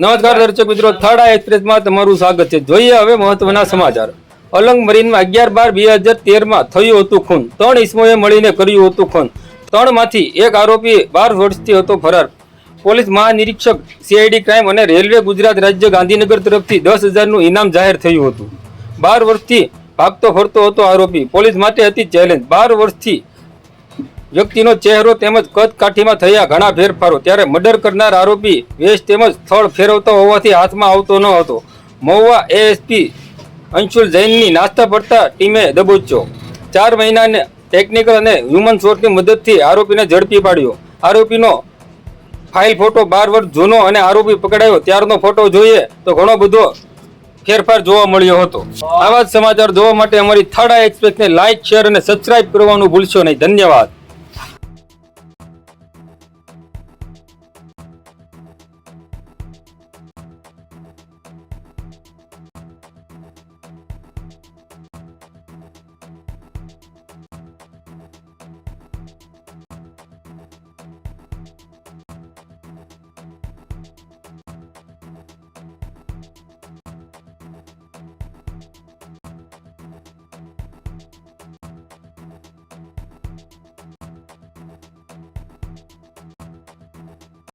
નમસ્કાર દર્શક મિત્રો થર્ડ આ એક્સપ્રેસમાં તમારું સ્વાગત છે. જોઈએ હવે મહત્વના સમાચાર. અલંગ મરીનમાં અગિયાર બાર બે હજાર તેરમાં થયું હતું ખૂન. ત્રણ ઇસમોએ મળીને કર્યું હતું ખૂન. ત્રણમાંથી એક આરોપી બાર વર્ષથી હતો ફરાર. પોલીસ મહાનિરીક્ષક સીઆઈડી ક્રાઇમ અને રેલવે ગુજરાત રાજ્ય ગાંધીનગર તરફથી દસ હજારનું ઇનામ જાહેર થયું હતું. બાર વર્ષથી ભાગતો ફરતો હતો આરોપી. પોલીસ માટે હતી ચેલેન્જ બાર વર્ષથી વ્યક્તિનો ચહેરો તેમજ કદ કાઠીમાં થયા ઘણા ફેરફારો. ત્યારે મર્ડર કરનાર આરોપી વેશ તેમજ સ્થળ ફેરવતો હોવાથી હાથમાં આવતો ન હતો. મહુવા એએસપી અંશુલ જૈનની નાસ્તા પડતા ટીમે દબોચ્યો. ચાર મહિનાને ટેકનિકલ અને હ્યુમન સોર્સની મદદથી આરોપીને ઝડપી પાડ્યો. આરોપીનો ફાઇલ ફોટો બાર વર્ષ જૂનો અને આરોપી પકડાયો. ત્યારનો ફોટો જોઈએ તો ઘણો બધો ફેરફાર જોવા મળ્યો હતો. આવા જ સમાચાર જોવા માટે અમારી આઈ એક્સપ્રેસને લાઇક શેર અને સબસ્ક્રાઇબ કરવાનું ભૂલશો નહીં. ધન્યવાદ.